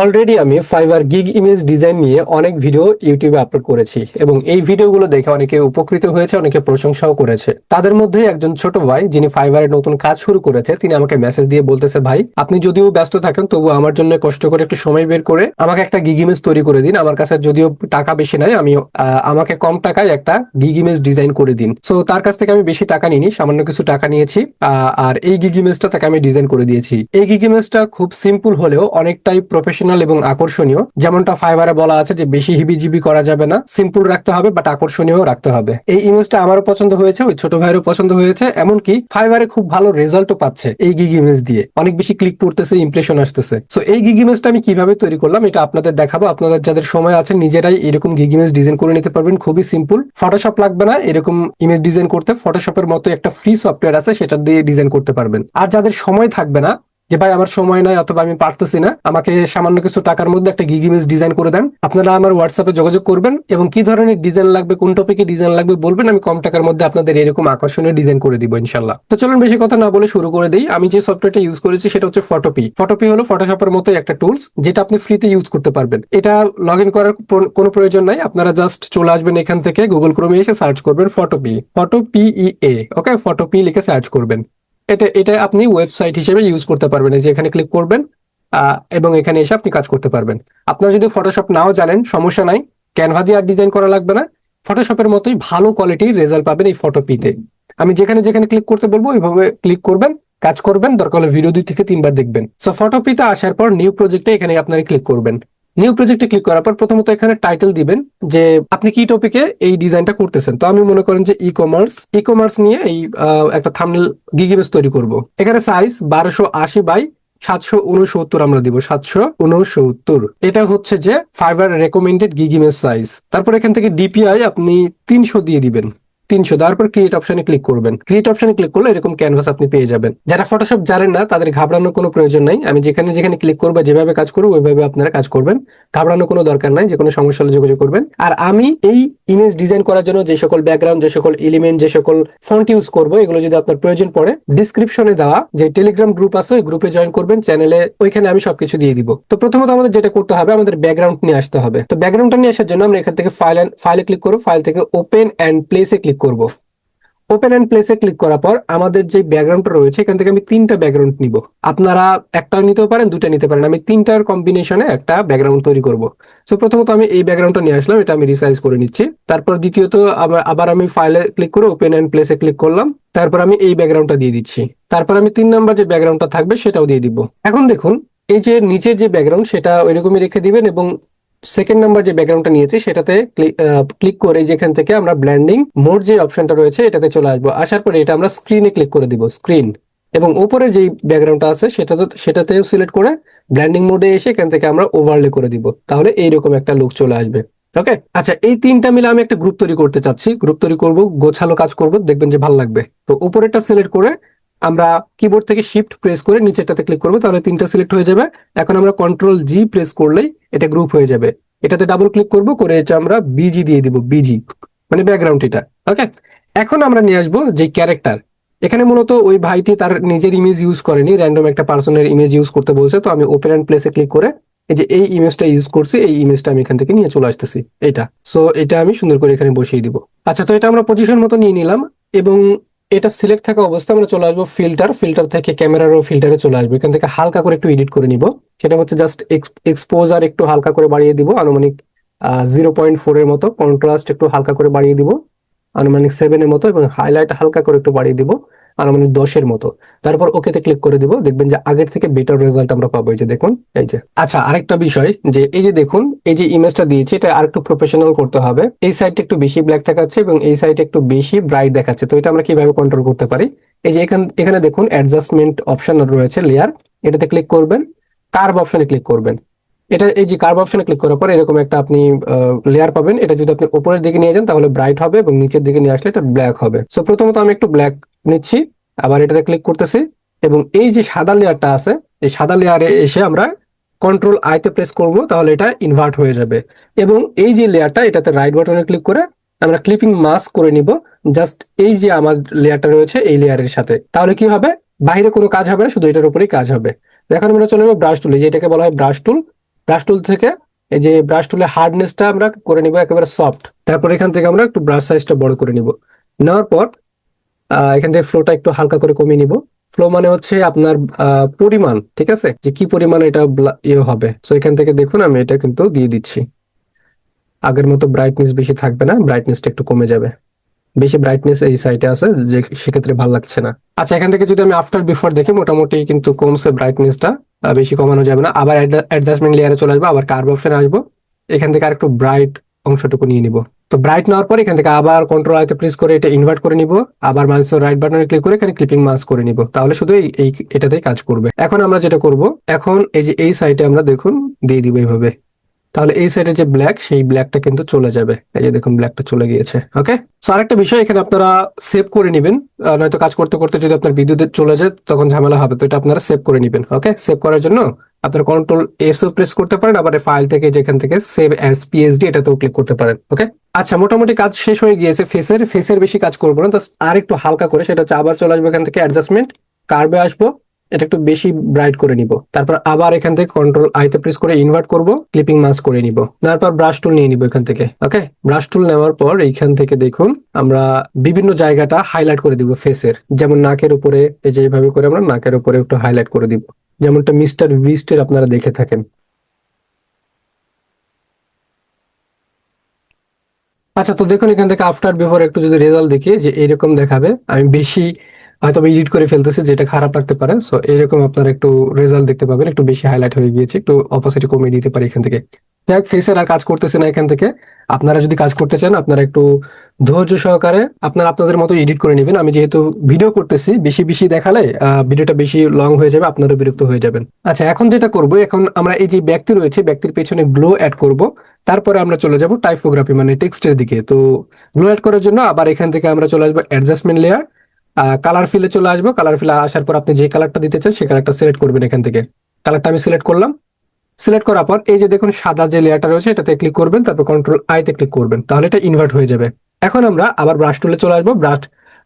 Already আমি fibre gig image design নিয়ে অনেক ভিডিও ইউটিউবে আপলোড করেছি এবং এই ভিডিওগুলো দেখে অনেকে উপকৃত হয়েছে, অনেকে প্রশংসাও করেছে। তাদের মধ্যে একজন ছোট ভাই যিনি ফাইবারে নতুন কাজ শুরু করেছে, তিনি আমাকে মেসেজ দিয়ে বলতেছে, ভাই, আপনি যদিও ব্যস্ত থাকেন তবু আমার জন্য কষ্ট করে একটু সময় বের করে আমাকে একটা গিগ ইমেজ তৈরি করে দিন। আমার কাছে যদিও টাকা বেশি নাই, আমি আমাকে কম টাকায় একটা গিগ ইমেজ ডিজাইন করে দিন। সো তার কাছ থেকে আমি বেশি টাকা নিইনি, সামান্য কিছু টাকা নিয়েছি আর এই গিগ ইমেজটা তাকে আমি ডিজাইন করে দিয়েছি। এই গিগ ইমেজটা খুব সিম্পল হলেও অনেকটাই প্রফেশনাল এবং আকর্ষণীয়। যেমনটা ফাইবারে বলা আছে যে, বেশি হিবিজিবি করা যাবে না সিম্পল রাখতে হবে বাট আকর্ষণীয় রাখতে হবে। এই ইমেজটা আমারও পছন্দ হয়েছে, ওই ছোট ভাইয়েরও পছন্দ হয়েছে, এমনকি ফাইবারে খুব ভালো রেজাল্টও পাচ্ছে এই গিগ ইমেজ দিয়ে। অনেক বেশি ক্লিক পড়তেছে ইমপ্রেশন আসতেছে। সো এই গিগ ইমেজটা আমি কীভাবে তৈরি করলাম, এটা আপনাদের দেখাবো। আপনাদের যাদের সময় আছে, নিজেরাই এরকম গিগ ইমেজ ডিজাইন করে নিতে পারবেন। খুবই সিম্পল ফটোশপ লাগবে না, এরকম ইমেজ ডিজাইন করতে ফটোশপের মতো একটা ফ্রি সফটওয়্যার আছে, সেটা দিয়ে ডিজাইন করতে পারবেন। আর যাদের সময় থাকবে না যে ভাই, আমার সময় নাই অথবা আমি পারতেছি না, আমাকে সামান্য কিছু টাকার মধ্যে একটা গিগ ইমেজ ডিজাইন করে দেন। আপনারা আমার হোয়াটসঅ্যাপে যোগাযোগ করবেন এবং কি ধরনের ডিজাইন লাগবে, কোন টপিকে ডিজাইন লাগবে বলবেন, আমি কম টাকার মধ্যে আপনাদের এরকম আকর্ষণীয় ডিজাইন করে দিব ইনশাল্লাহ তো চলুন বেশি কথা না বলে শুরু করে দিই। আমি যে সফটওয়্যারটা ইউজ করেছি সেটা হচ্ছে ফটোপি ফটোপি হলো ফটোশপের মতো একটা টুলস যেটা আপনি ফ্রিতে ইউজ করতে পারবেন। এটা লগ ইন করার কোনো প্রয়োজন নাই। আপনারা জাস্ট চলে আসবেন এখান থেকে গুগল ক্রোমে এসে সার্চ করবেন ফটোপি ফটো পিই এ ওকে ফটোপি লিখে সার্চ করবেন। এটা এটা আপনি ওয়েবসাইট হিসেবে ইউজ করতে পারবেন। এই যে এখানে ক্লিক করবেন এবং এখানে এসে আপনি কাজ করতে পারবেন। আপনারা যদি ফটোশপ নাও জানেন, সমস্যা নাই। ক্যানভা দিয়ে আর ডিজাইন করা লাগবে না। ফটোশপের মতোই ভালো কোয়ালিটির রেজাল্ট পাবেন এই ফটোপিতে আমি যেখানে যেখানে ক্লিক করতে বলব, ওইভাবে ক্লিক করবেন, কাজ করবেন। দরকার হলে ভিডিও দুই থেকে তিনবার দেখবেন। সো ফটোপিতে আসার পর নিউ প্রজেক্টে এখানে আপনারা ক্লিক করবেন। নিউ প্রজেক্টে ক্লিক করার পর প্রথমত এখানে টাইটেল দিবেন যে আপনি কি টপিকে এই ডিজাইনটা করতেছেন। তো আমি মনে করেন যে ই কমার্স ই কমার্স নিয়ে এই একটা থামনেল গিগিবেস তৈরি করব। এখানে সাইজ বারোশো আশি বাই সাতশো উনসত্তর আমরা দিব, সাতশো উনসত্তর। এটা হচ্ছে যে ফাইবার রেকমেন্ডেড গিগিমেস সাইজ তারপর এখান থেকে ডিপিআই আপনি তিনশো দিয়ে দিবেন। তিনশো। তারপর ক্রিয়েট অপশনে ক্লিক করবেন। ক্রিয়েট অপশনে ক্লিক করলে এরকম ক্যানভাস আপনি পেয়ে যাবেন। যারা ফটোশপ জানেন না, তাদের ঘাবড়ানোর কোনো প্রয়োজন নাই। আমি যেখানে যেখানে ক্লিক করব, যেভাবে কাজ করব, ওইভাবে আপনারা কাজ করবেন। ঘাবড়ানোর কোনো দরকার নাই যে কোনো সমস্যা হলে যোগাযোগ করবেন। আর আমি এই ইমেজ ডিজাইন করার জন্য যে সকল ব্যাকগ্রাউন্ড যে সকল এলিমেন্ট যে সকল ফন্ট ইউজ করব, এগুলো যদি আপনার প্রয়োজন পড়ে ডিসক্রিপশনে দেওয়া যে টেলিগ্রাম গ্রুপ আছে, ওই গ্রুপে জয়েন করবেন। চ্যানেলে ওইখানে আমি সবকিছু দিয়ে দিব। তো প্রথমত আমাদের যেটা করতে হবে, আমাদের ব্যাকগ্রাউন্ড নিয়ে আসতে হবে। তো ব্যাকগ্রাউন্ডটা নিয়ে আসার জন্য আমরা এখান থেকে ফাইল ফাইলে ক্লিক করব। ফাইল থেকে ওপেন অ্যান্ড প্লেসে ক্লিক করব। ওপেন অ্যান্ড প্লেসে ক্লিক করার পর আমাদের যে ব্যাকগ্রাউন্ডটা রয়েছে, এখান থেকে আমি তিনটা ব্যাকগ্রাউন্ড নিব। আপনারা একটা নিতেও পারেন দুটা নিতে পারেন। আমি তিনটার কম্বিনেশনে একটা ব্যাকগ্রাউন্ড তৈরি করব। সো প্রথমত আমি এই ব্যাকগ্রাউন্ডটা নিয়ে আসলাম, এটা আমি রিসাইজ করে নিচ্ছি। তারপর দ্বিতীয়ত আবার- আবার আমি ফাইলে ক্লিক করে ওপেন অ্যান্ড প্লেসে ক্লিক করলাম। তারপর আমি এই ব্যাকগ্রাউন্ডটা দিয়ে দিচ্ছি। তারপর আমি তিন নাম্বার যে ব্যাকগ্রাউন্ডটা থাকবে, সেটাও দিয়ে দিব। এখন দেখুন, এই যে নিচের যে ব্যাকগ্রাউন্ড সেটা ওইরকমই রেখে দিবেন এবং সেকেন্ড নাম্বার যে ব্যাকগ্রাউন্ডটা নিয়েছি, সেটাতে ক্লিক করে যেখান থেকে আমরা ব্ল্যান্ডিং মোড যে অপশনটা রয়েছে, এটাতে চলে আসব। আসার পরে এটা আমরা স্ক্রিনে ক্লিক করে দিব স্ক্রিন এবং উপরে যে ব্যাকগ্রাউন্ডটা আছে, সেটা সেটাতেও সিলেক্ট করে ব্ল্যান্ডিং মোডে এসে এখান থেকে আমরা ওভারলে করে দিব। তাহলে এইরকম একটা লুক চলে আসবে। ওকে আচ্ছা এই তিনটা মিলে আমি একটা গ্রুপ তৈরি করতে চাচ্ছি। গ্রুপ তৈরি করব, গোছালো কাজ করব, দেখবেন যে ভালো লাগবে। তো উপরেরটা সিলেক্ট করে আমরা কিবোর্ড থেকে শিফট প্রেস করে নিচেরটাতে ক্লিক করব, তাহলে তিনটা সিলেক্ট হয়ে যাবে। এখন আমরা কন্ট্রোল জি প্রেস করলেই এটা গ্রুপ হয়ে যাবে। এটাতে ডাবল ক্লিক করব, করে এটা আমরা বিজি দিয়ে দিব বিজি মানে ব্যাকগ্রাউন্ড এটা ওকে এখন আমরা নিয়ে আসব যে ক্যারেক্টার এখানে মূলত ওই ভাইটি তার নিজের ইমেজ ইউজ করেনি র্যান্ডম একটা পার্সনের ইমেজ ইউজ করতে বলছে, তো আমি ওপেন অ্যান্ড প্লেসে ক্লিক করে এই যে এই ইমেজটা ইউজ করছি, এই ইমেজটা আমি এখান থেকে নিয়ে চলে আসতেছি এটা সো এটা আমি সুন্দর করে এখানে বসিয়ে দিব। আচ্ছা তো এটা আমরা পজিশন মতো নিয়ে নিলাম, এবং এটা সিলেক্ট থাকা অবস্থায় আমরা চলে আসব ফিল্টার ফিল্টার থেকে ক্যামেরারও ফিল্টারে চলে আসব। এখান থেকে হালকা করে একটু এডিট করে নিব। সেটা হচ্ছে জাস্ট এক্সপোজার একটু হালকা করে বাড়িয়ে দিব, আনুমানিক জিরো পয়েন্ট ফোর এর মতো। কন্ট্রাস্ট একটু হালকা করে বাড়িয়ে দিব, আনুমানিক সেভেন এর মতো এবং হাইলাইট হালকা করে একটু বাড়িয়ে দিব। আনুমানিক দশের মতো। তারপর ওকেতে ক্লিক করে দিব। দেখবেন যে আগের থেকে বেটার রেজাল্ট আমরা পাবো এই যে দেখুন, এই যে। আচ্ছা আরেকটা বিষয় যে এই যে দেখুন, এই যে ইমেজটা দিয়েছে, এটা আরেকটু প্রফেশনাল করতে হবে। এই সাইডটা একটু বেশি ব্ল্যাক দেখাচ্ছে এবং এই সাইডে একটু বেশি ব্রাইট দেখাচ্ছে। তো এটা আমরা কীভাবে কন্ট্রোল করতে পারি? এই যে এখান এখানে দেখুন অ্যাডজাস্টমেন্ট অপশন রয়েছে লেয়ার এটাতে ক্লিক করবেন কার্ভ অপশনে ক্লিক করবেন। এটা এই যে কার্ভ অপশনে ক্লিক করার পর এরকম একটা আপনি লেয়ার পাবেন। এটা যদি আপনি উপরের দিকে নিয়ে যান, তাহলে ব্রাইট হবে এবং নিচের দিকে নিয়ে আসলে এটা ব্ল্যাক হবে। সো প্রথমত আমি একটু ব্ল্যাক নিচ্ছি। আবার এটাতে ক্লিক করতেছি এবং এই যে সাদা লেয়ারটা আছে, এই সাদা লেয়ারে এসে আমরা কন্ট্রোল আইতে প্রেস করব, তাহলে এটা ইনভার্ট হয়ে যাবে। এবং এই যে লেয়ারটা এটাতে রাইট বাটনে ক্লিক করে আমরা ক্লিপিং মাস্ক করে নিব। জাস্ট এই যে আমার লেয়ারটা রয়েছে এই লেয়ারের সাথে। তাহলে কি হবে? বাইরে কোনো কাজ হবে না, শুধু এটার উপরেই কাজ হবে। এখন আমরা চলে যাব ব্রাশ টুলে যেটাকে বলা হয় ব্রাশ টুল ব্রাশ টুল থেকে এই যে ব্রাশ টুলের হার্ডনেসটা আমরা করে নিব একেবারে সফট তারপর এখান থেকে আমরা একটু ব্রাশ সাইজটা বড় করে নিব। নেওয়ার পর এখান থেকে ফ্লোটা একটু হালকা করে কমিয়ে নিব। ফ্লো মানে হচ্ছে আপনার পরিমাণ, ঠিক আছে? যে কি পরিমাণ এটা ইয়ে হবে। তো এখান থেকে দেখুন, আমি এটা কিন্তু দিয়ে দিচ্ছি। আগের মতো ব্রাইটনেস বেশি থাকবে না ব্রাইটনেসটা একটু কমে যাবে। বেশি ব্রাইটনেস এই সাইডে আছে, যে সেক্ষেত্রে ভালো লাগছে না। আচ্ছা এখান থেকে যদি আমি আফটার বিফোর দেখি, মোটামুটি কিন্তু কমছে ব্রাইটনেসটা বেশি কমানো যাবে না। আবার অ্যাডজাস্টমেন্ট লেয়ারে চলে আসব, আবার কার্ভ অপশনে আসব। এখান থেকে আরেকটু ব্রাইট অংশটুকু নিয়ে নিব। তো ব্রাইট নেওয়ার পর এখান থেকে আবার কন্ট্রোল আইতে প্রেস করে এটা ইনভার্ট করে নিব, আবার মাউস রাইট বাটনে ক্লিক করে এখানে ক্লিপিং মাস্ক করে নিব। তাহলে শুধু এই এটাতেই কাজ করবে। এখন আমরা যেটা করব, এখন এই যে এই সাইডে আমরা দেখুন দিয়ে দিব এইভাবে। তাহলে এই সাইডে যে ব্ল্যাক সেই ব্ল্যাকটা কিন্তু চলে যাবে। এই যে দেখুন ব্ল্যাকটা চলে গিয়েছে ওকে সো আরেকটা বিষয় এখানে আপনারা সেভ করে নেবেন। নয়তো কাজ করতে করতে যদি আপনার বিদ্যুৎ চলে যায়, তখন ঝামেলা হবে। তো এটা আপনারা সেভ করে নেবেন ওকে সেভ করার জন্য আপনারা কন্ট্রোল এস ও প্রেস করতে পারেন, আবার ফাইল থেকে যেখান থেকে সেভ অ্যাজ পিএইচডি এটাতেও ক্লিক করতে পারেন ওকে আচ্ছা মোটামুটি কাজ শেষ হয়ে গিয়েছে ফেসের ফেসের বেশি কাজ করব না জাস্ট আর একটু হালকা করে, সেটা হচ্ছে আবার চলে আসব এখান থেকে অ্যাডজাস্টমেন্ট কার্বে আসব এটা একটু বেশি ব্রাইট করে নিব। তারপর আবার এখান থেকে কন্ট্রোল আইতে প্রেস করে ইনভার্ট করব ক্লিপিং মাস্ক করে নিব। তারপর ব্রাশ টুল নিয়ে নিব এখান থেকে ওকে ব্রাশ টুল নেওয়ার পর এইখান থেকে দেখুন, আমরা বিভিন্ন জায়গাটা হাইলাইট করে দিব ফেসের যেমন নাকের উপরে, এই যে এইভাবে করে আমরা নাকের উপরে একটু হাইলাইট করে দিব। যেমনটা মিস্টার বিস্টের আপনারা দেখে থাকেন। আচ্ছা তো দেখুন এখান থেকে আফটার বিফোর একটু যদি রেজাল্ট দেখি, যে এরকম দেখাবে, আমি বেশি হয়তো এডিট করে ফেলতেছি, যেটা খারাপ লাগতে পারে। সো এরকম আপনারা একটু রেজাল্ট দেখতে পাবেন, একটু বেশি হাইলাইট হয়ে গিয়েছে, একটু অপোসিটি কমিয়ে দিতে পারি এখান থেকে। যাই ফেসের আর কাজ করতেছে না এখান থেকে। আপনারা যদি কাজ করতে চান, আপনারা একটু ধৈর্য সহকারে আপনারা আপনাদের মতো এডিট করে নেবেন। আমি যেহেতু ভিডিও করতেছি, বেশি বেশি দেখালে ভিডিওটা বেশি লং হয়ে যাবে, আপনারও বিরক্ত হয়ে যাবেন। আচ্ছা এখন যেটা করব, এখন আমরা এই যে ব্যক্তি রয়েছে, ব্যক্তির পেছনে গ্লো অ্যাড করব। তারপরে আমরা চলে যাব টাইপোগ্রাফি মানে টেক্সটের দিকে। তো গ্লো অ্যাড করার জন্য আবার এখান থেকে আমরা চলে আসব অ্যাডজাস্টমেন্ট লেয়ার কালার ফিলে চলে আসব। কালার ফিলে আসার পর আপনি যে কালারটা দিতে চান সেই কালারটা সিলেক্ট করবেন এখান থেকে। কালারটা আমি সিলেক্ট করলাম। সিলেক্ট করার পর এই যে দেখুন, সাদা যে লেয়ারটা রয়েছে, এটাতে ক্লিক করবেন, তারপর কন্ট্রোল আইতে ক্লিক করবেন। তাহলে এটা ইনভার্ট হয়ে যাবে। এখন আমরা আবার ব্রাশ টুলে চলে আসব। ব্রাশ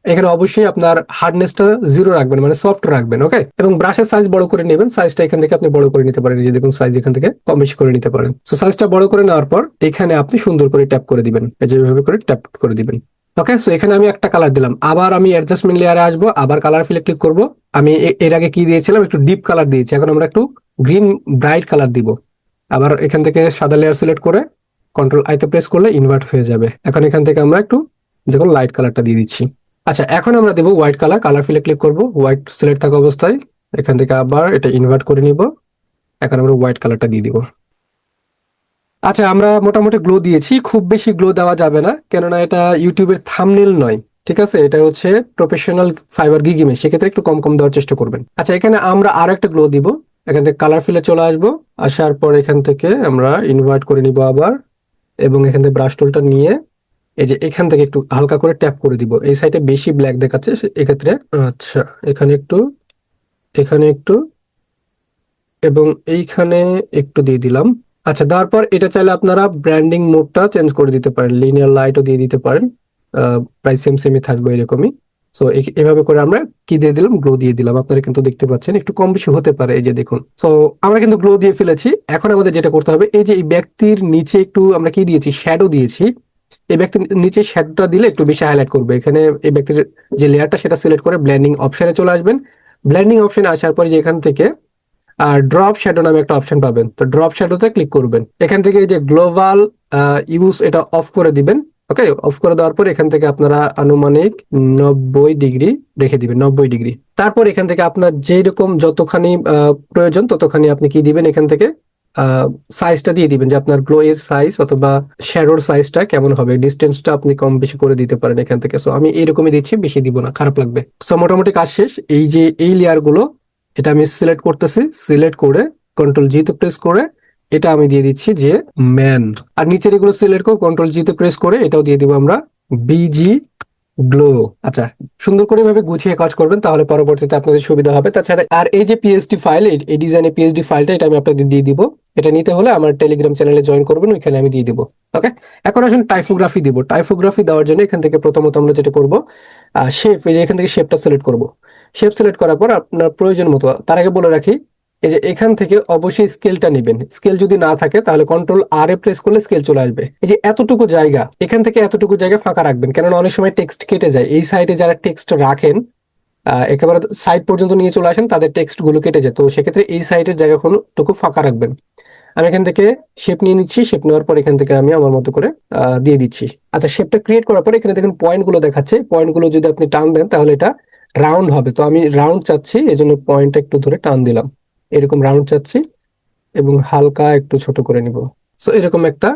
এখানে অবশ্যই আপনার হার্ডনেসটা জিরো রাখবেন মানে সফট রাখবেন ওকে এবং ব্রাশের সাইজ বড় করে নেবেন। সাইজটা এখান থেকে আপনি বড় করে নিতে পারেন। যে দেখুন সাইজ এখান থেকে কম বেশি করে নিতে পারেন। তো সাইজটা বড় করে নেওয়ার পর এখানে আপনি সুন্দর করে ট্যাপ করে দিবেন। এই যে এইভাবে করে ট্যাপ করে দিবেন। ওকে সো এখানে আমি একটা কালার দিলাম। আবার আমি অ্যাডজাস্টমেন্ট লেয়ারে আসব, আবার কালার ফিলে ক্লিক করব। আমি এর আগে কি দিয়েছিলাম? একটু ডিপ কালার দিয়েছি। এখন আমরা একটু গ্রিন ব্রাইট কালার দিব। আবার এখান থেকে সাদা লেয়ার সিলেক্ট করে কন্ট্রোল আইতে প্রেস করলে ইনভার্ট হয়ে যাবে। এখন এখান থেকে আমরা একটু দেখুন লাইট কালারটা দিয়ে দিচ্ছি। আচ্ছা এখন আমরা দেবো হোয়াইট কালার কালার ফিলে ক্লিক করব। হোয়াইট সিলেক্ট থাকা অবস্থায় এখান থেকে আবার এটা ইনভার্ট করে নিব। এখন আমরা হোয়াইট কালারটা দিয়ে দিব। আচ্ছা আমরা মোটামুটি গ্লো দিয়েছি। খুব বেশি গ্লো দেওয়া যাবে না, কেননা এটা ইউটিউবের থামনেল নয়, ঠিক আছে? এটা হচ্ছে প্রফেশনাল ফাইবার গিগিমে সেক্ষেত্রে একটু কম কম দেওয়ার চেষ্টা করবেন। আচ্ছা এখানে আমরা আরও একটা গ্লো দিব। এখান থেকে কালার ফিলে চলে আসব। আসার পর এখান থেকে আমরা ইনভার্ট করে নিব আবার, এবং এখান থেকে ব্রাশ টুলটা নিয়ে এই যে এখান থেকে একটু হালকা করে ট্যাপ করে দিব। এই সাইডে বেশি ব্ল্যাক দেখাচ্ছে এক্ষেত্রে আচ্ছা এখানে একটু এখানে একটু, এবং এইখানে একটু দিয়ে দিলাম। আচ্ছা তারপর এটা চাইলে আপনারা ব্র্যান্ডিং মোডটা চেঞ্জ করে দিতে পারেন। লিনিয়ার লাইটও দিয়ে দিতে পারেন। প্রায় সেম সেমই থাকবে এরকমই। সো এভাবে করে আমরা কি দিয়ে দিলাম? গ্লো দিয়ে দিলাম। আপনারা কিন্তু দেখতে পাচ্ছেন, একটু কম বেশি হতে পারে এই যে দেখুন। সো আমরা কিন্তু গ্লো দিয়ে ফেলেছি। এখন আমাদের যেটা করতে হবে, এই যে এই ব্যক্তির নিচে একটু আমরা কি দিয়েছি? শ্যাডো দিয়েছি। এই ব্যক্তির নিচে শ্যাডোটা দিলে একটু বেশি হাইলাইট করবে। এখানে এই ব্যক্তির যে লেয়ারটা সেটা সিলেক্ট করে ব্ল্যান্ডিং অপশনে চলে আসবেন। ব্ল্যান্ডিং অপশনে আসার পরে যে এখান থেকে আর ড্রপ শ্যাডো নামে একটা অপশন পাবেন। তো ড্রপ শ্যাডোতে ক্লিক করবেন। এখান থেকে যে গ্লোবাল ইউজ এটা অফ করে দিবেন। ওকে অফ করে দেওয়ার পর এখান থেকে আপনারা আনুমানিক নব্বই ডিগ্রি রেখে দিবেন, নব্বই ডিগ্রি। তারপর এখান থেকে আপনার যেরকম যতখানি প্রয়োজন ততখানি আপনি কি দিবেন এখান থেকে? সাইজটা দিয়ে দিবেন, যে আপনার গ্লো এর সাইজ অথবা শ্যাডোর সাইজটা কেমন হবে ডিস্টেন্সটা আপনি কম বেশি করে দিতে পারেন এখান থেকে। সো আমি এরকমই দিচ্ছি, বেশি দিব না, খারাপ লাগবে। সো মোটামুটি কাজ শেষ। এই যে, এই লেয়ারগুলো এটা আমি সিলেক্ট করতেছি সিলেক্ট করে কন্ট্রোল জি তে প্রেস করে এটা আমি দিয়ে দিচ্ছি যে ম্যান আর নিচের এগুলো সিলেক্ট করে কন্ট্রোল জি তে প্রেস করে এটাও দিয়ে দিব আমরা বিজি গ্লো আচ্ছা সুন্দর করে এভাবে গুছিয়ে কাজ করবেন তাহলে পরবর্তীতে আপনাদের সুবিধা হবে। তাছাড়া আর এই যে পিএইচডি ফাইল এই ডিজাইনের পিএইচডি ফাইলটা এটা আমি আপনাদের দিয়ে দিব। এটা নিতে হলে আমার টেলিগ্রাম চ্যানেলে জয়েন করবেন, ওইখানে আমি দিয়ে দিব। ওকে এখন আসুন টাইপোগ্রাফি দিব। টাইপোগ্রাফি দেওয়ার জন্য এখান থেকে প্রথমত আমরা যেটা করব শেপ এই যে এখান থেকে শেপটা সিলেক্ট করব। শেপ সিলেক্ট করার পর আপনার প্রয়োজন মতো, তার আগে বলে রাখি, এই যে এখান থেকে অবশ্যই স্কেলটা নেবেন। স্কেল যদি না থাকে, তাহলে কন্ট্রোল আর এ প্রেস করলে স্কেল চলে আসবে। এই যে এতটুকু জায়গা, এখান থেকে এতটুকু জায়গা ফাঁকা রাখবেন, কেননা অনেক সময় টেক্সট কেটে যায়। এই সাইডে যারা টেক্সট রাখেন একেবারে সাইড পর্যন্ত নিয়ে চলে আসেন, তাদের টেক্সটগুলো কেটে যায়। তো সেক্ষেত্রে এই সাইডের জায়গাটুকু ফাঁকা রাখবেন। আমি এখান থেকে শেপ নিয়ে নিচ্ছি শেপ নেওয়ার পর এখান থেকে আমি আমার মতো করে দিয়ে দিচ্ছি। আচ্ছা শেপটা ক্রিয়েট করার পর এখানে দেখুন পয়েন্টগুলো দেখাচ্ছে। পয়েন্টগুলো যদি আপনি টান দেন, তাহলে এটা রাউন্ড হবে। তো আমি রাউন্ড চাচ্ছি এই জন্য পয়েন্টটা একটু ধরে টান দিলাম। এরকম রাউন্ড চাচ্ছি এবং হালকা একটু ছোট করে নিব। সো এরকম একটা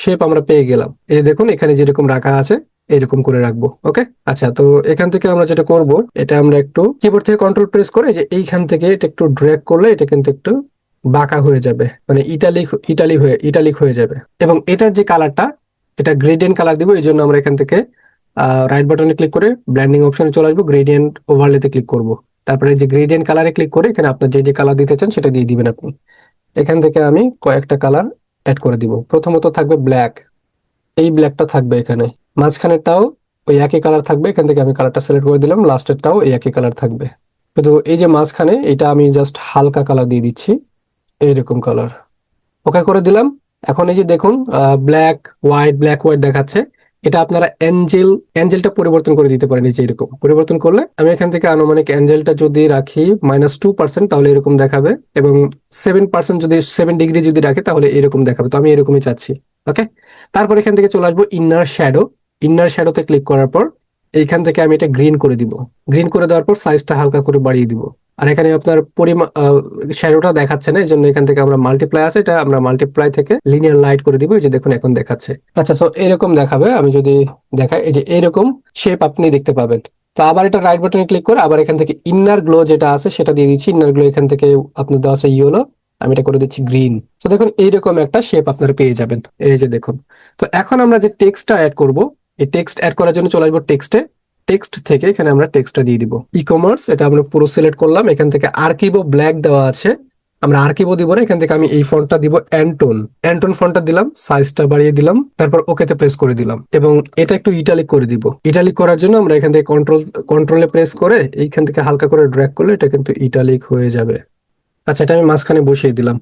শেপ আমরা পেয়ে গেলাম। এই দেখুন, এখানে যেরকম রাখা আছে, এরকম করে রাখব ওকে আচ্ছা তো এখান থেকে আমরা যেটা করব, এটা আমরা একটু কিবোর্ড থেকে কন্ট্রোল প্রেস করে যে এইখান থেকে এটা একটু ড্র্যাগ করলে এটা কিন্তু একটু বাঁকা হয়ে যাবে। মানে ইটালিক ইটালিক হয়ে ইটালিক হয়ে যাবে। এবং এটার যে কালারটা এটা গ্রেডিয়েন্ট কালার দিব, এই জন্য আমরা এখান থেকে রাইট বাটনে ক্লিক করে ব্ল্যান্ডিং অপশনে চলে আসব গ্রেডিয়েন্ট ওভারলেতে ক্লিক করব। তারপরে যে গ্রেডিয়েন্ট কালারে ক্লিক করে এখানে আপনার যে যে কালার দিতে চান সেটা দিয়ে দিবেন আপনি। এখান থেকে আমি কয়েকটা কালার অ্যাড করে দিব। প্রথমত থাকবে ব্ল্যাক এই ব্ল্যাকটা থাকবে এখানে। মাঝখানেরটাও ওই একই কালার থাকবে। এখান থেকে আমি কালারটা সিলেক্ট করে দিলাম। লাস্টেরটাও এই একই কালার থাকবে। কিন্তু এই যে মাঝখানে, এটা আমি জাস্ট হালকা কালার দিয়ে দিচ্ছি। এইরকম কালার ওকে করে দিলাম। এখন এই যে দেখুন ব্ল্যাক হোয়াইট ব্ল্যাক হোয়াইট দেখাচ্ছে। এটা আপনারা অ্যাঞ্জেল, অ্যাঞ্জেলটা পরিবর্তন করে দিতে পারেন, এই যে এরকম। পরিবর্তন করলে আমি এখান থেকে আনুমানিক অ্যাঞ্জেলটা যদি রাখি মাইনাস টু পার্সেন্ট তাহলে এরকম দেখাবে। এবং সেভেন পার্সেন্ট যদি সেভেন ডিগ্রি যদি রাখে, তাহলে এরকম দেখাবে। তো আমি এরকমই চাচ্ছি ওকে তারপর এখান থেকে চলে আসব ইন্নার শ্যাডো ইন্নার শ্যাডোতে ক্লিক করার পর, এইখান থেকে আমি এটা গ্রিন করে দিব। গ্রিন করে দেওয়ার পর সাইজটা হালকা করে বাড়িয়ে দিব। আর এখানে আপনার পরিমাণ দেখাচ্ছে না এই জন্য এখান থেকে আমরা মাল্টিপ্লাই আছে, এটা আমরা মাল্টিপ্লাই থেকে লিনিয়ার লাইট করে দিব, এই যে দেখুন এখন দেখাচ্ছে। আচ্ছা সো এরকম দেখাবে, আমি যদি দেখাই, এই যে এরকম শেপ আপনি দেখতে পাবেন। তো আবার এটা রাইট বাটনে ক্লিক করে আবার এখান থেকে ইন্নার গ্লো যেটা আছে, সেটা দিয়ে দিচ্ছি। ইন্নার গ্লো এখান থেকে আপনার দেওয়া আছে ইয়েলো আমি এটা করে দিচ্ছি গ্রিন তো দেখুন, এইরকম একটা শেপ আপনারা পেয়ে যাবেন। এই যে দেখুন। তো এখন আমরা যে টেক্সটটা অ্যাড করব, এই টেক্সট অ্যাড করার জন্য চলে আসব টেক্সটে টেক্সট থেকে এখানে আমরা টেক্সটটা দিয়ে দিব। ই কমার্স এটা আমরা পুরো সিলেক্ট করলাম। এখান থেকে আর্কিবো ব্ল্যাক দেওয়া আছে। আমরা আর্কিবো দিব না, এখান থেকে আমি এই ফন্টটা দিব অ্যান্টন অ্যান্টন ফন্টটা দিলাম সাইজটা বাড়িয়ে দিলাম, তারপর ওকেতে প্রেস করে দিলাম। এবং এটা একটু ইটালিক করে দিব। ইটালিক করার জন্য আমরা এখান থেকে কন্ট্রোল কন্ট্রোলে প্রেস করে এইখান থেকে হালকা করে ড্র্যাগ করলে এটা কিন্তু ইটালিক হয়ে যাবে। আচ্ছা এটা আমি মাঝখানে বসিয়ে দিলাম।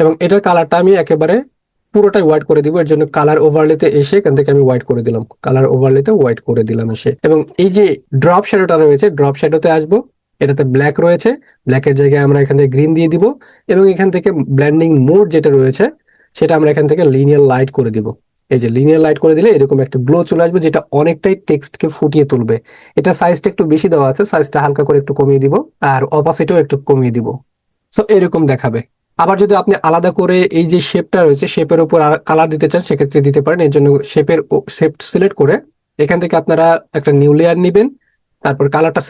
এবং এটার কালারটা আমি একেবারে পুরোটাই হোয়াইট করে দিব। এর জন্য কালার ওভারলেতে এসে এখান থেকে আমি হোয়াইট করে দিলাম। কালার ওভারলেতে হোয়াইট করে দিলাম এসে। এবং এই যে ড্রপ শ্যাডোটা রয়েছে ড্রপ শ্যাডোতে আসব। এটাতে ব্ল্যাক রয়েছে। ব্ল্যাকের জায়গায় আমরা এখান থেকে গ্রিন দিয়ে দিব। এবং এখান থেকে ব্ল্যান্ডিং মোড যেটা রয়েছে, সেটা আমরা এখান থেকে লিনিয়ার লাইট করে দিব। এই যে লিনিয়ার লাইট করে দিলে এরকম একটা গ্লো চলে আসবে, যেটা অনেকটাই টেক্সটকে ফুটিয়ে তুলবে। এটা সাইজটা একটু বেশি দেওয়া আছে সাইজটা হালকা করে একটু কমিয়ে দিব। আর অপাসিটিও একটু কমিয়ে দিব। তো এরকম দেখাবে। আবার যদি আপনি আলাদা করে এই যে শেপটা রয়েছে শেপের উপর কালার দিতে চান, সেক্ষেত্রে দিতে পারেন। এর জন্য শেপের শেপ সিলেক্ট করে এখান থেকে আপনারা একটা নিউ লেয়ার নেবেন, তারপর কালারটা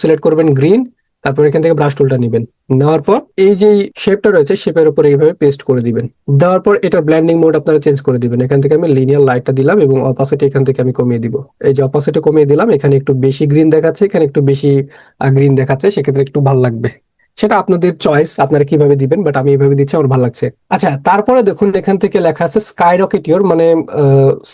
সিলেক্ট করবেন গ্রিন তারপর এখান থেকে ব্রাশ টুলটা নেবেন। নেওয়ার পর এই যে শেপটা রয়েছে শেপের উপর এইভাবে পেস্ট করে দিবেন। দেওয়ার পর এটার ব্ল্যান্ডিং মোড আপনারা চেঞ্জ করে দিবেন। এখান থেকে আমি লিনিয়ার লাইটটা দিলাম এবং অপাসিটি এখান থেকে আমি কমিয়ে দিব। এই যে অপাসিটি কমিয়ে দিলাম, এখানে একটু বেশি গ্রিন দেখাচ্ছে, এখানে একটু বেশি গ্রিন দেখাচ্ছে, সেক্ষেত্রে একটু ভালো লাগবে। সেটা আপনাদের চয়েস আপনারা কীভাবে দিবেন বাট আমি এইভাবে দিচ্ছি, আমার ভালো লাগছে। আচ্ছা তারপরে দেখুন, এখান থেকে লেখা আছে স্কাই রকেটিওর মানে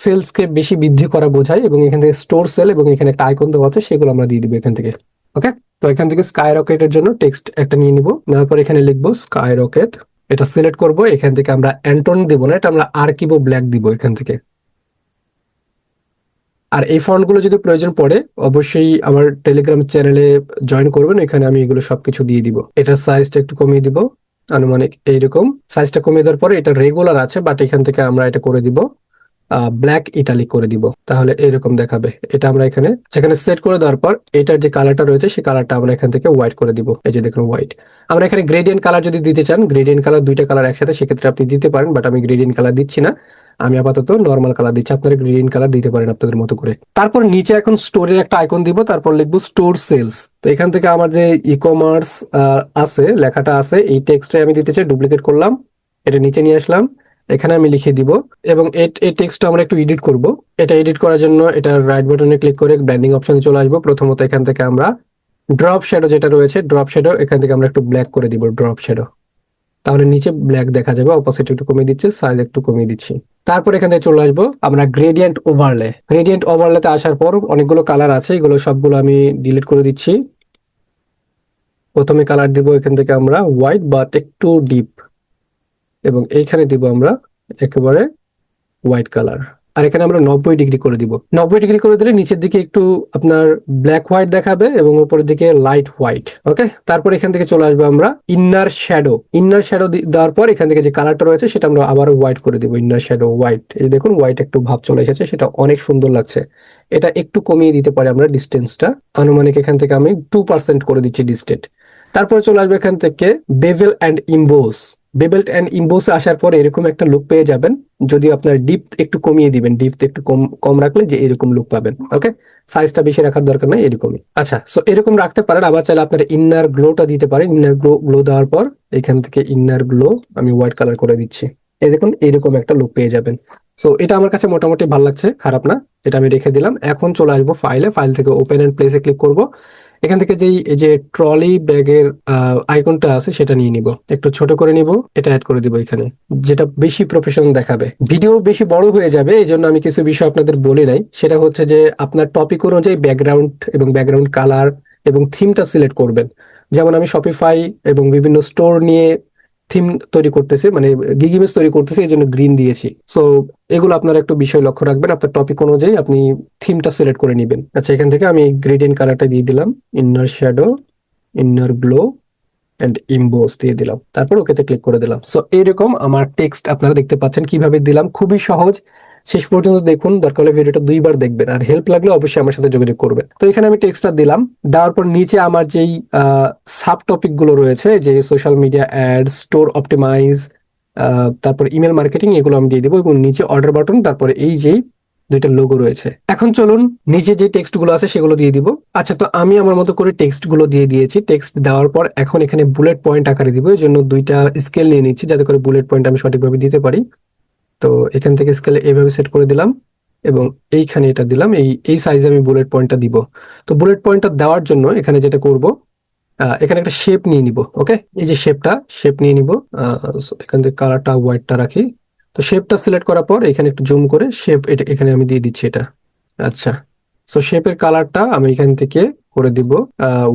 সেলস কে বেশি বৃদ্ধি করা বোঝায়, এবং এখান থেকে স্টোর সেল এবং এখানে একটা আইকন দেওয়া আছে, সেগুলো আমরা দিয়ে দিব এখান থেকে। ওকে তো এখান থেকে স্কাই রকেটের জন্য টেক্সট একটা নিয়ে নিব। নেওয়ার পর এখানে লিখব স্কাই রকেট এটা সিলেক্ট করব। এখান থেকে আমরা অ্যান্টন দিব না, এটা আমরা আর্কিবো ব্ল্যাক দিব এখান থেকে। আর এই ফন্টগুলো যদি প্রয়োজন পড়ে, অবশ্যই আমার টেলিগ্রাম চ্যানেলে জয়েন করবেন, এখানে আমি এগুলো সবকিছু দিয়ে দিব। এটার সাইজটা একটু কমিয়ে দিব, আনুমানিক এইরকম। সাইজটা কমিয়ে দেওয়ার পরে এটা রেগুলার আছে বাট এখান থেকে আমরা এটা করে দিব ব্ল্যাক ইটালিক করে দিব। তাহলে এরকম দেখাবে। এটা আমরা এখানে, যেখানে সেট করে দেওয়ার পর, এটার যে কালারটা রয়েছে সেই কালারটা আমরা এখান থেকে হোয়াইট করে দিব। এই যে দেখুন হোয়াইট আমরা এখানে গ্রেডিয়েন্ট কালার যদি দিতে চান গ্রেডিয়েন্ট কালার দুইটা কালার একসাথে, সেক্ষেত্রে আপনি দিতে পারেন বাট আমি গ্রেডিয়েন্ট কালার দিচ্ছি না। আমি আপাতত নর্মাল কালার দিচ্ছি। আপনারা গ্রিন কালার দিতে পারেন আপনাদের মতো করে। তারপর নিচে এখন স্টোরের একটা আইকন দিব, তারপর লিখব স্টোর সেলস তো এখান থেকে আমার যে ই কমার্স আছে, লেখাটা আছে, এই টেক্সটে আমি দিতে চাই ডুপ্লিকেট করলাম, এটা নিচে নিয়ে আসলাম, এখানে আমি লিখে দিব, এবং এই টেক্সটটা আমরা একটু এডিট করব। এটা এডিট করার জন্য এটা রাইট বাটনে ক্লিক করে ব্র্যান্ডিং অপশনে চলে আসব। প্রথমত এখান থেকে আমরা ড্রপ শ্যাডো যেটা রয়েছে ড্রপ শ্যাডো এখান থেকে আমরা একটু ব্ল্যাক করে দিব ড্রপ শ্যাডো তাহলে নিচে ব্ল্যাক দেখা যাবে অপোজিট একটু কমিয়ে দিচ্ছে সাইজ একটু কমিয়ে দিচ্ছি। তারপর এখান থেকে চলে আসব আমরা গ্রেডিয়েন্ট ওভারলে গ্রেডিয়েন্ট ওভারলেতে আসার পর অনেকগুলো কালার আছে, এগুলো সবগুলো আমি ডিলিট করে দিচ্ছি। প্রথমে কালার দিব এখান থেকে আমরা হোয়াইট বাট একটু ডিপ এবং এইখানে দিব আমরা একেবারে হোয়াইট কালার আর এখানে আমরা নব্বই ডিগ্রি করে দিব। নব্বই ডিগ্রি করে দিলে নিচের দিকে একটু আপনার ব্ল্যাক হোয়াইট দেখাবে এবং উপরের দিকে লাইট হোয়াইট ওকে তারপর এখান থেকে চলে আসব আমরা ইন্নার শ্যাডো ইন্নার শ্যাডো দেওয়ার পর এখান থেকে যে কালারটা রয়েছে সেটা আমরা আবার হোয়াইট করে দিব ইন্নার শ্যাডো হোয়াইট এই দেখুন হোয়াইট একটু ভাব চলে এসেছে, সেটা অনেক সুন্দর লাগছে। এটা একটু কমিয়ে দিতে পারি আমরা ডিস্টেন্সটা আনুমানিক এখান থেকে আমি টু পার্সেন্ট করে দিচ্ছি ডিস্টেন্ট তারপরে চলে আসবে এখান থেকে bevel and emboss bevel and ইম্বোসে আসার পরে এরকম একটা লুক পেয়ে যাবেন। যদি আপনার ডিপ একটু কমিয়ে দিবেন ডিপ একটু কম কম রাখলে যে এরকম লুক পাবেন ওকে সাইজটা বেশি রাখার দরকার নাই, এরকমই। আচ্ছা সো এরকম রাখতে পারেন, আবার চাইলে আপনার ইন্নার গ্লোটা দিতে পারেন। ইন্নার গ্লো গ্লো দেওয়ার পর এখান থেকে ইন্নার গ্লো আমি হোয়াইট কালার করে দিচ্ছি। এই দেখুন, এরকম একটা লুক পেয়ে যাবেন। সো এটা আমার কাছে মোটামুটি ভালো লাগছে, খারাপ না, এটা আমি রেখে দিলাম। এখন চলে আসব ফাইলে ফাইল থেকে ওপেন এন্ড প্লেসে ক্লিক করব। এখান থেকে যেই, এই যে ট্রলি ব্যাগের আইকনটা আছে সেটা নিয়ে নিব। একটু ছোট করে নিব, এটা অ্যাড করে দিব এখানে, যেটা বেশি প্রফেশনাল দেখাবে। ভিডিও বেশি বড় হয়ে যাবে এই জন্য আমি কিছু বিষয় আপনাদের বলি নাই। সেটা হচ্ছে যে, আপনার টপিক অনুযায়ী ব্যাকগ্রাউন্ড এবং ব্যাকগ্রাউন্ড কালার এবং থিমটা সিলেক্ট করবেন। যেমন আমি শপিফাই এবং বিভিন্ন স্টোর নিয়ে থিম তৈরি করতেছে মানে গিগ ইমেজ তৈরি করতেছে, এই জন্য গ্রিন দিয়েছি। সো এগুলো আপনার একটু বিষয় লক্ষ্য রাখবেন। আপনার টপিক অনুযায়ী আপনি থিমটা সিলেক্ট করে নেবেন। আচ্ছা এখান থেকে আমি গ্রেডিয়েন্ট কালারটা দিয়ে দিলাম। Inner shadow inner glow and emboss দিয়ে দিলাম। তারপর ওকেতে ক্লিক করে দিলাম। সো এইরকম আমার টেক্সট আপনারা দেখতে পাচ্ছেন। কীভাবে দিলাম? খুবই সহজ। শেষ পর্যন্ত দেখুন, দরকার হলে ভিডিওটা দুইবার দেখবেন, আর হেল্প লাগলে অবশ্যই আমার সাথে যোগাযোগ করবেন। তো এখানে আমি টেক্সটটা দিলাম, দেওয়ার পর নিচে আমার যেই সাব টপিকগুলো রয়েছে, যে social media ad store optimise তারপর ইমেল মার্কেটিং এগুলো আমি দিয়ে দিব, এবং নিচে অর্ডার বাটন তারপরে এই যেই দুইটা লোগো রয়েছে। এখন চলুন, নিচে যে টেক্সটগুলো আছে সেগুলো দিয়ে দিব। আচ্ছা তো আমি আমার মতো করে টেক্সটগুলো দিয়ে দিয়েছি। টেক্সট দেওয়ার পর এখন এখানে বুলেট পয়েন্ট আকারে দিব এই জন্য দুইটা স্কেল নিয়ে নিচ্ছি, যাতে করে বুলেট পয়েন্ট আমি সঠিকভাবে দিতে পারি। তো এখান থেকে স্কেল এইভাবে সেট করে দিলাম এবং এইখানে এটা দিলাম। এই এই সাইজে আমি বুলেট পয়েন্টটা দিব। তো বুলেট পয়েন্টটা দেওয়ার জন্য এখানে যেটা করব এখানে একটা শেপ নিয়ে নিব ওকে এই যে শেপটা শেপ নিয়ে নিব। এখান থেকে কালারটা হোয়াইটটা রাখি। তো শেপটা সিলেক্ট করার পর এখানে একটু জুম করে শেপ এটা, এখানে আমি দিয়ে দিচ্ছি এটা। আচ্ছা। সো শেপের কালারটা আমি এখান থেকে করে দিব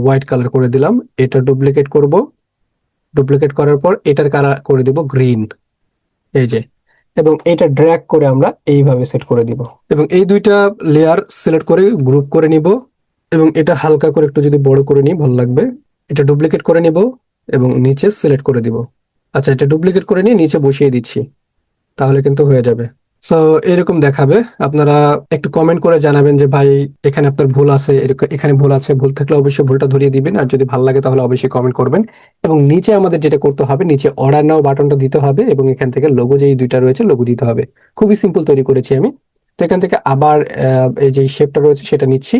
হোয়াইট কালার করে দিলাম। এটা ডুপ্লিকেট করব। ডুপ্লিকেট করার পর এটার কালার করে দিব গ্রিন এই যে এবং এটা ড্র্যাগ করে আমরা এইভাবে সেট করে দিব। এবং এই দুইটা লেয়ার সিলেক্ট করে গ্রুপ করে নিব এবং এটা হালকা করে একটু যদি বড় করে নিই, ভালো লাগবে। এটা ডুপ্লিকেট করে নিব এবং নিচে সিলেক্ট করে দিব। আচ্ছা এটা ডুপ্লিকেট করে নিয়ে নিচে বসিয়ে দিচ্ছি। তাহলে কিন্তু হয়ে যাবে। সো এরকম দেখাবে। আপনারা একটু কমেন্ট করে জানাবেন যে, ভাই, এখানে আপনার ভুল আছে এখানে ভুল আছে। ভুল থাকলে অবশ্যই ভুলটা ধরিয়ে দিবেন। আর যদি ভালো লাগে তাহলে অবশ্যই কমেন্ট করবেন। এবং নিচে আমাদের যেটা করতে হবে, নিচে অর্ডার নাও বাটনটা দিতে হবে এবং এখান থেকে লোগো যেই দুইটা রয়েছে লোগো দিতে হবে। খুবই সিম্পল তৈরি করেছি আমি। তো এখান থেকে আবার এই যে শেপটা রয়েছে সেটা নিচ্ছি।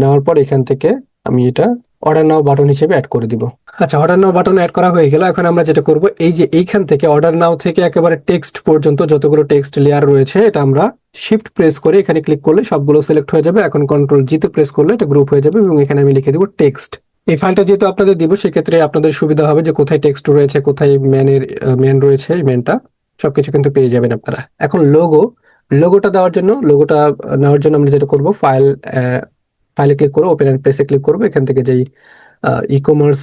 নেওয়ার পর এখান থেকে আমি এটা অর্ডার নাও বাটন হিসেবে অ্যাড করে দিব। আচ্ছা অর্ডার নাও বাটন অ্যাড করা হয়ে গেল। এখন আমরা যেটা করব, এই যে এইখান থেকে অর্ডার নাও থেকে একেবারে টেক্সট পর্যন্ত যতগুলো টেক্সট লেয়ার রয়েছে, এটা আমরা শিফট প্রেস করে এখানে ক্লিক করলে সবগুলো সিলেক্ট হয়ে যাবে। এখন কন্ট্রোল জিতে প্রেস করলে এটা গ্রুপ হয়ে যাবে এবং এখানে আমি লিখে দেবো টেক্সট এই ফাইলটা যেহেতু আপনাদের দিব, সেক্ষেত্রে আপনাদের সুবিধা হবে যে কোথায় টেক্সট রয়েছে, কোথায় ম্যানের ম্যান রয়েছে এই ম্যানটা সবকিছু কিন্তু পেয়ে যাবেন আপনারা। এখন লোগো লোগোটা দেওয়ার জন্য লোগোটা নেওয়ার জন্য আমরা যেটা করব ফাইল ফাইলে ক্লিক করব ওপেন এন্ড প্লেসে ক্লিক করব। এখান থেকে যেই ই কমার্স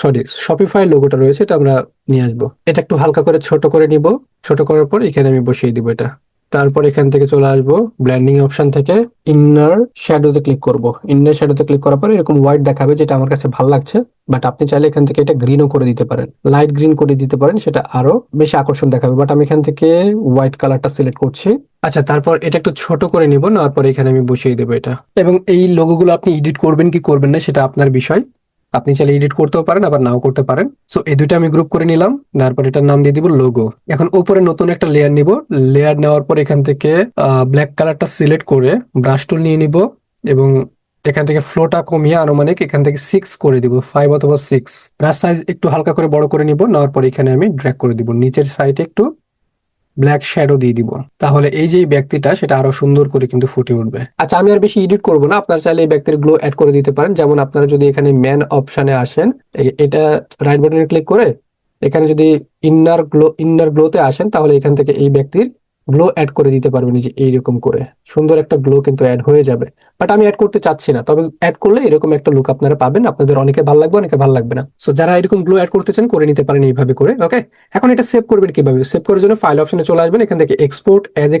সরি শপিফাই লোগোটা রয়েছে, এটা আমরা নিয়ে আসব। এটা একটু হালকা করে ছোট করে নিব। ছোট করার পর এখানে আমি বসিয়ে দিব এটা। তারপর এখান থেকে চলে আসব ব্ল্যান্ডিং অপশন থেকে। ইন্নার শ্যাডোতে ক্লিক করব। ইন্নার শ্যাডোতে ক্লিক করার পর এরকম হোয়াইট দেখাবে যেটা আমার কাছে ভালো লাগছে বাট আপনি চাইলে এখান থেকে এটা গ্রিনও করে দিতে পারেন। লাইট গ্রিন করে দিতে পারেন, সেটা আরও বেশি আকর্ষণ দেখাবে বাট আমি এখান থেকে হোয়াইট কালারটা সিলেক্ট করছি। আচ্ছা তারপর এটা একটু ছোট করে নিব, নেওয়ার পর এখানে আমি বসিয়ে দেবো এটা। এবং এই লোগোগুলো আপনি এডিট করবেন কি করবেন না, সেটা আপনার বিষয়। আপনি চাইলে এডিট করতেও পারেন, আবার নাও করতে পারেন। সো এই দুইটা আমি গ্রুপ করে নিলাম তারপর এটার নাম দিয়ে দিব লোগো এখন উপরে নতুন একটা লেয়ার নিব। লেয়ার নেওয়ার পর এখান থেকে ব্ল্যাক কালারটা সিলেক্ট করে ব্রাশ টুল নিয়ে নিব এবং এখান থেকে ফ্লোটা কমিয়ে আনুমানিক এখান থেকে সিক্স করে দিব ফাইভ অথবা সিক্স ব্রাশ সাইজ একটু হালকা করে বড় করে নিব, নেওয়ার পর এখানে আমি ড্র্যাগ করে দিব। নিচের সাইডে একটু ব্ল্যাক শ্যাডো দিয়ে দিব। তাহলে এই যে ব্যক্তিটা, সেটা আরও সুন্দর করে কিন্তু ফুটে উঠবে। আচ্ছা আমি আর বেশি এডিট করব না। আপনার চাইলে এই ব্যক্তির গ্লো অ্যাড করে দিতে পারেন। যেমন আপনারা যদি এখানে ম্যান অপশনে আসেন এটা রাইট বাটনে ক্লিক করে, এখানে যদি ইন্নার গ্লো ইন্নার গ্লোতে আসেন, তাহলে এখান থেকে এই ব্যক্তির গ্লো অ্যাড করে দিতে পারবেন যে এইরকম করে। সুন্দর একটা গ্লো কিন্তু অ্যাড হয়ে যাবে। বাট আমি অ্যাড করতে চাচ্ছি না। তবে অ্যাড করলে এরকম একটা লুক আপনারা পাবেন। আপনাদের অনেকে ভালো লাগবে, অনেকে ভালো লাগবে না। সো যারা এরকম গ্লো অ্যাড করতে চান, করে নিতে পারেন এইভাবে করে ওকে এখন এটা সেভ করবেন কীভাবে? সেভ করার জন্য ফাইল অপশনে চলে আসবেন। এখান থেকে এক্সপোর্ট অ্যাজ এ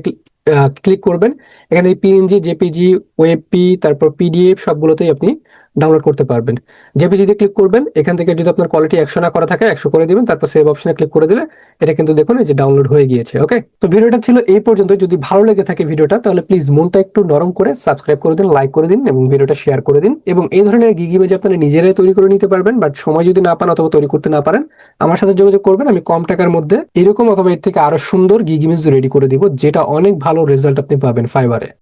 ক্লিক করবেন। এখান পিএনজি জেপিজি ওয়েবপি তারপর পিডিএফ সবগুলোতেই আপনি ডাউনলোড করতে পারবেন। জেপিজি দিয়ে ক্লিক করবেন, এখান থেকে যদি আপনার কোয়ালিটি একশো না করা থাকে, একশো করে দিবেন, তারপর সেভ অপশনে ক্লিক করে দিলে এটা কিন্তু দেখুন এই যে ডাউনলোড হয়ে গিয়েছে ওকে তো ভিডিওটা ছিল এই পর্যন্ত যদি ভালো লেগে থাকে ভিডিওটা, তাহলে প্লিজ মনটা একটু নরম করে সাবস্ক্রাইব করে দিন লাইক করে দিন এবং ভিডিওটা শেয়ার করে দিন। এবং এই ধরনের গিগ ইমেজ আপনারা নিজেরাই তৈরি করে নিতে পারবেন বাট সময় যদি না পান অথবা তৈরি করতে না পারেন, আমার সাথে যোগাযোগ করবেন, আমি কম টাকার মধ্যে এরকম অথবা এর থেকে আরও সুন্দর গিগ রেডি করে দিব, যেটা অনেক ভালো রেজাল্ট আপনি পাবেন ফাইবারে